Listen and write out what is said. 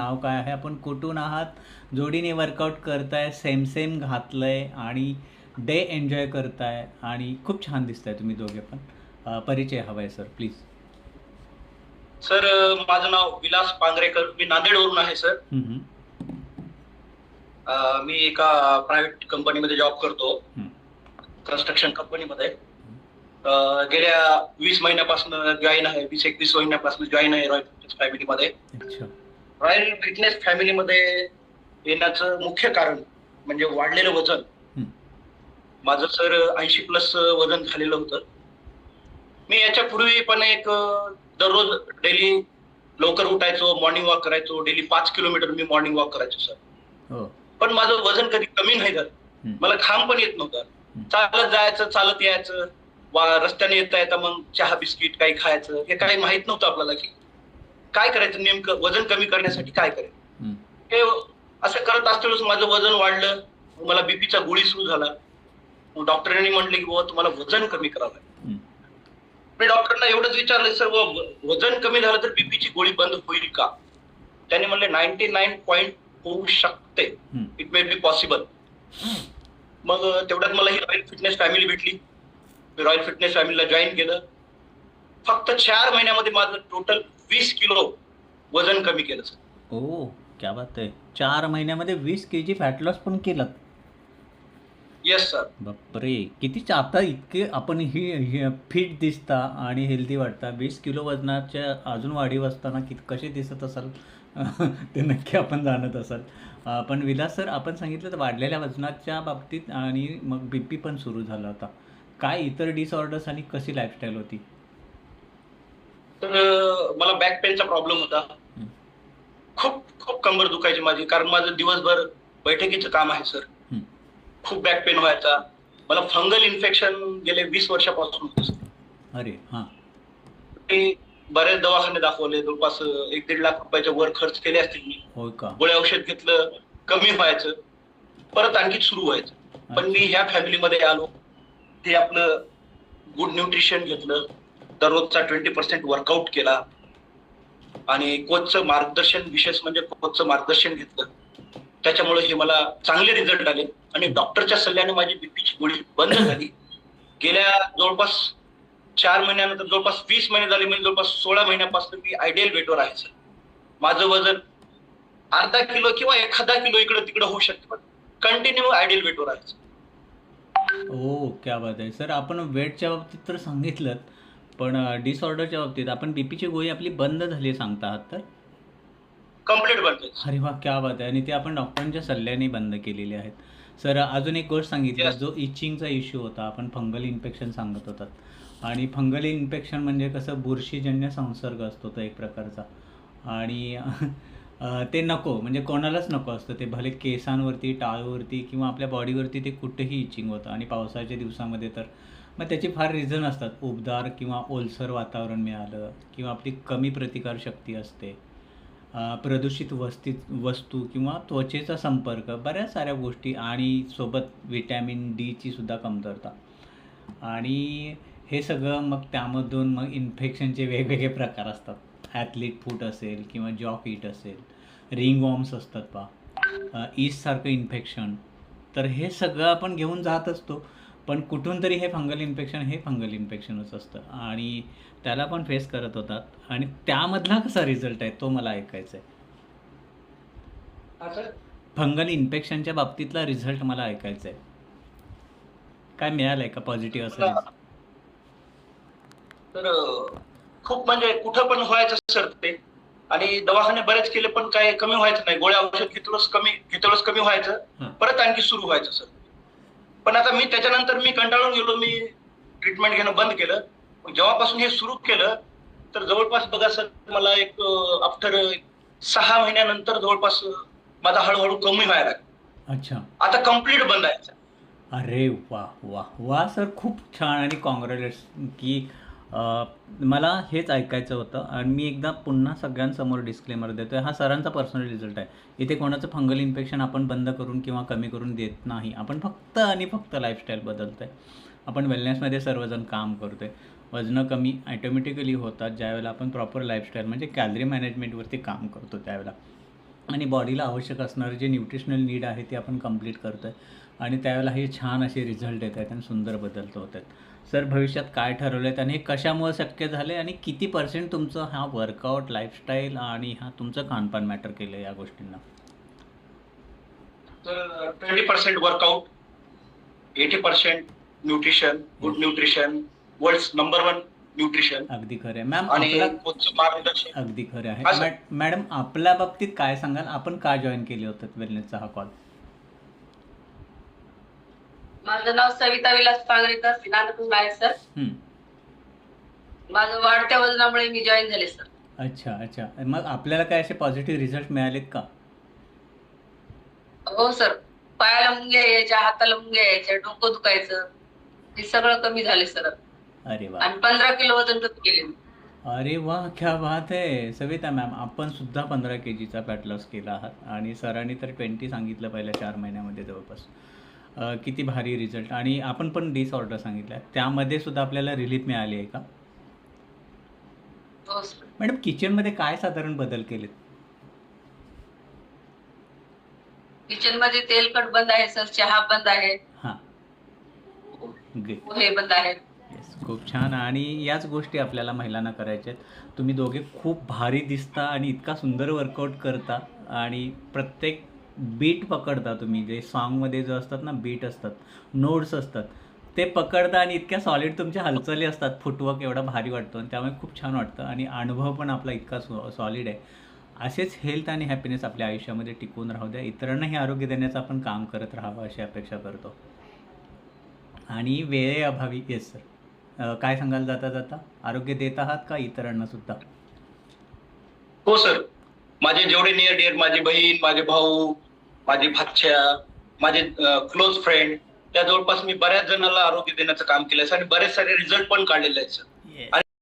नाव काय आहे? आपण कुठून आहात? जोडीने वर्कआउट करताय सेम सेम घातलंय आणि डे एन्जॉय करताय आणि खूप छान दिसताय तुम्ही दोघे पण. परिचय हवाय सर प्लीज सर माझं नाव विलास पांगरेकर. मी नांदेडवरून आहे सर मी एका प्रायव्हेट कंपनीमध्ये जॉब करतो. कन्स्ट्रक्शन कंपनीमध्ये गेल्या वीस महिन्यापासून जॉईन आहे. वीस एकवीस महिन्यापासून जॉईन आहे रॉयल फॅमिलीमध्ये अच्छा. रॉयल फिटनेस फॅमिलीमध्ये येण्याचं मुख्य कारण म्हणजे वाढलेलं वजन. माझं सर ऐंशी प्लस वजन झालेलं होतं. मी याच्यापूर्वी पण एक दररोज डेली लवकर उठायचो मॉर्निंग वॉक करायचो डेली पाच किलोमीटर मी मॉर्निंग वॉक करायचो सर. हो. पण माझं वजन कधी कमी नाही झालं. मला घाम पण येत नव्हता. चालत जायचं चालत यायचं. रस्त्याने येता येता मग चहा बिस्किट काही खायचं हे काही माहीत नव्हतं आपल्याला की काय करायचं नेमकं? वजन कमी करण्यासाठी काय करायचं? हं. असं करत असतानाच माझं वजन वाढलं. मला बीपीचा गोळी सुरू झाला. डॉक्टरांनी म्हटले की बाबा तुम्हाला वजन कमी करावं लागेल. मी डॉक्टरना एवढंच विचारलं सर वजन कमी झालं तर बीपीची गोळी बंद होईल का? त्याने म्हणले नाईन्टी नाईन पॉईंट होऊ शकते. इट मे बी पॉसिबल मग तेवढ्यात मला ही रॉयल फिटनेस फॅमिली भेटली. मी रॉयल फिटनेस फॅमिलीला जॉईन केलं. फक्त चार महिन्यामध्ये माझं टोटल वीस किलो वजन कमी केलं सर ओ क्या बात आहे. चार महिन्यामध्ये वीस के जी फॅट लॉस पण केलं. येस सर बापरे. किती चा- आता इतके आपण ही फिट दिसता आणि हेल्दी वाटता. वीस किलो वजनाच्या अजून वाढीव असताना कित कसे दिसत असाल? ते नक्की आपण जाणत असाल. अं, पण विलास सर आपण सांगितलं तर वाढलेल्या वजनाच्या बाबतीत आणि मग बी पी पण सुरू झाला होता. काय इतर डिसऑर्डर्स आणि कशी लाईफस्टाईल होती? तर मला बॅक पेनचा प्रॉब्लेम होता. खूप खूप कंबर दुखायची माझी कारण माझं दिवसभर बैठकीचं काम आहे सर. खूप बॅक पेन व्हायचा. मला फंगल इन्फेक्शन गेले वीस वर्षापासून अरे हां. ते बरेच दवाखाने दाखवले जवळपास एक दीड लाख रुपयाच्या वर खर्च केले असतील मी. गोळ्या औषध घेतलं कमी व्हायचं. परत आणखी सुरू व्हायचं. पण मी ह्या फॅमिलीमध्ये आलो. ते आपलं गुड न्यूट्रिशन घेतलं. दररोजचा ट्वेंटी पर्सेंट वर्कआउट केला. आणि कोचचं मार्गदर्शन विशेष म्हणजे कोचचं मार्गदर्शन घेतलं. त्याच्यामुळे हे मला चांगले रिझल्ट आले. आणि डॉक्टरच्या सल्ल्याने माझी बीपीची गोळी बंद झाली. गेल्या जवळपास चार महिन्यानंतर जवळपास वीस महिने झाले म्हणजे जवळपास सोळा महिन्यापासून मी आयडियल वेटवर आहे सर माझं वजन अर्धा किलो किंवा एखादा किलो इकडे तिकडे होऊ शकते पण कंटिन्यू आयडियल वेटवर आहे sir. ओ क्या बात आहे. सर आपण वेटच्या बाबतीत तर सांगितलं पण डिसऑर्डरच्या बाबतीत आपण बी पीची गोळी आपली बंद झाली सांगता आहात तर? कंप्लीट बनते अरे वा क्या बात आहे. आणि ते आपण डॉक्टरांच्या सल्ल्याने बंद केलेले आहेत. सर अजून एक गोष्ट सांगितली. जो इचिंगचा इश्यू होता आपण फंगल इन्फेक्शन सांगत होतात. आणि फंगल इन्फेक्शन म्हणजे कसं बुरशीजन्य संसर्ग असतो तो एक प्रकारचा. आणि ते नको म्हणजे कोणालाच नको असतं ते भले केसांवरती टाळूवरती किंवा आपल्या बॉडीवरती ते कुठेही इचिंग होतं. आणि पावसाच्या दिवसामध्ये तर मग त्याचे फार रिझन असतात. उबदार किंवा ओलसर वातावरण मिळालं किंवा आपली कमी प्रतिकारशक्ती असते. प्रदूषित वस्ती वस्तू किंवा त्वचेचा संपर्क बऱ्याच साऱ्या गोष्टी आणि सोबत विटॅमिन डीची सुद्धा कमतरता. आणि हे सगळं मग त्यामधून मग इन्फेक्शनचे वेगवेगळे प्रकार असतात. ॲथलीट फूट असेल किंवा जॉक इट असेल रिंग वॉर्म्स असतात पा ईस्टसारखं इन्फेक्शन तर हे सगळं आपण घेऊन जात असतो पण कुठून तरी हे फंगल इन्फेक्शन हे फंगल इन्फेक्शनच असतं. आणि त्याला पण फेस करत होतात. आणि त्यामधला कसा रिझल्ट आहे तो मला ऐकायचा आहे. फंगल इन्फेक्शनच्या बाबतीतला रिझल्ट मला ऐकायचा आहे. काय मिळालंय का पॉझिटिव्ह असं result? तर खूप म्हणजे कुठं पण व्हायचं सर ते आणि दवाखाने बरेच केले पण काय कमी व्हायचं नाही. गोळ्या औषध घेतलंच कमी घेतलंच कमी व्हायचं. परत आणखी सुरू व्हायचं सर. पण आता मी त्याच्यानंतर मी कंटाळून गेलो मी ट्रीटमेंट घेणं बंद केलं. जेव्हापासून हे सुरू केलं तर जवळपास बघा सर मला एक आफ्टर सहा महिन्यानंतर जवळपास माझा हळूहळू कमी व्हायला लागला. अच्छा. आता कंप्लीट बंद आहे. अरे वा वा वा सर खूप छान. आणि कॉंग्रॅच्युलेट्स की मला हेच ऐकायचं होतं आणि मी एकदा पुन्हा सगळ्यांसमोर डिस्क्लेमर देतो आहे हा सरांचा पर्सनल रिझल्ट आहे. इथे कोणाचं फंगल इन्फेक्शन आपण बंद करून किंवा कमी करून देत नाही. आपण फक्त आणि फक्त लाईफस्टाईल बदलतो आहे आपण वेलनेसमध्ये सर्वजण काम करतो आहे वजनं कमी ॲटोमॅटिकली होतात. ज्यावेळेला आपण प्रॉपर लाईफस्टाईल म्हणजे कॅलरी मॅनेजमेंटवरती काम करतो त्यावेळेला. आणि बॉडीला आवश्यक असणारं जे न्यूट्रिशनल नीड आहे ते आपण कंप्लीट करतो आहे आणि त्यावेळेला हे छान असे रिझल्ट येत आहेत आणि सुंदर बदलत होत आहेत. सर भविष्यात काय ठरवलं आहेत आणि हे कशामुळे शक्य झाले आणि किती पर्सेंट तुमचं हा वर्कआउट लाईफस्टाईल आणि हा तुमचं खानपान मॅटर केलं या गोष्टींना? तर twenty percent workout eighty percent nutrition good nutrition world number one nutrition अगदी खरं मॅम अगदी खरं आहे मॅडम आपल्या बाबतीत काय सांगाल? आपण का जॉईन केले होतं वेलनेसचा हा कॉल माझं नाव सविता विलास पांगरेकर सिनानपूर आहे सर. माझं वाढत्या वजनामुळे मी जॉईन झाले सर. अच्छा अच्छा. मग आपल्याला काय असे पॉझिटिव्ह रिझल्ट मिळालेत का? हो सर. पायाला मुंग्या यायच्या हाताला मुंग्या यायच्या डोकं दुखायचं. हे सगळं कमी झाले सर. अरे वा. आणि पंधरा किलो वजन कमी केले मी. अरे वा क्या बात आहे सविता मॅम आपण सुद्धा पंधरा के जीचा फॅट लॉस केला आहात. आणि सरांनी तर ट्वेंटी सांगितलं पहिल्या चार महिन्यामध्ये जवळपास. किती भारी रिझल्ट आणि आपण पण डिसऑर्डर सांगितलं त्यामध्ये सुद्धा आपल्याला रिलीफ मिळाली आहे का? हो मॅडम किचनमध्ये काय साधारण बदल केलेत? किचनमध्ये तेलकट बंद आहे सर चहा बंद आहे. हां. पोहे बंद आहे खूप छान. आणि याच गोष्टी आपल्याला महिलांना करायच्या आहेत. तुम्ही दोघे खूप भारी दिसता आणि इतका सुंदर वर्कआउट करता. आणि प्रत्येक बीट पकडता तुम्ही जे सॉन्गमध्ये जो असतात ना बीट असतात नोट्स असतात ते पकडता आणि इतक्या सॉलिड तुमच्या हालचाली असतात. फुटवर्क एवढा भारी वाटतो आणि त्यामुळे खूप छान वाटतं आणि अनुभव पण आपला इतका सॉलिड आहे. असेच हेल्थ आणि हॅपीनेस आपल्या आयुष्यामध्ये टिकून राहू द्या. इतरांनाही आरोग्य देण्याचं आपण काम करत राहावं अशी अपेक्षा करतो. आणि वेळेअभावी येस सर काय सांगायला जाता जाता? आरोग्य देत आहात का इतरांना सुद्धा? हो सर माझे जेवढे नियर डिअर माझी बहीण माझे भाऊ माझी भाच्या माझे क्लोज फ्रेंड त्या जवळपास मी बऱ्याच जणांना आरोग्य देण्याचं काम केलं आहे आणि बरेच सारे रिझल्ट पण काढलेले आहेत सर.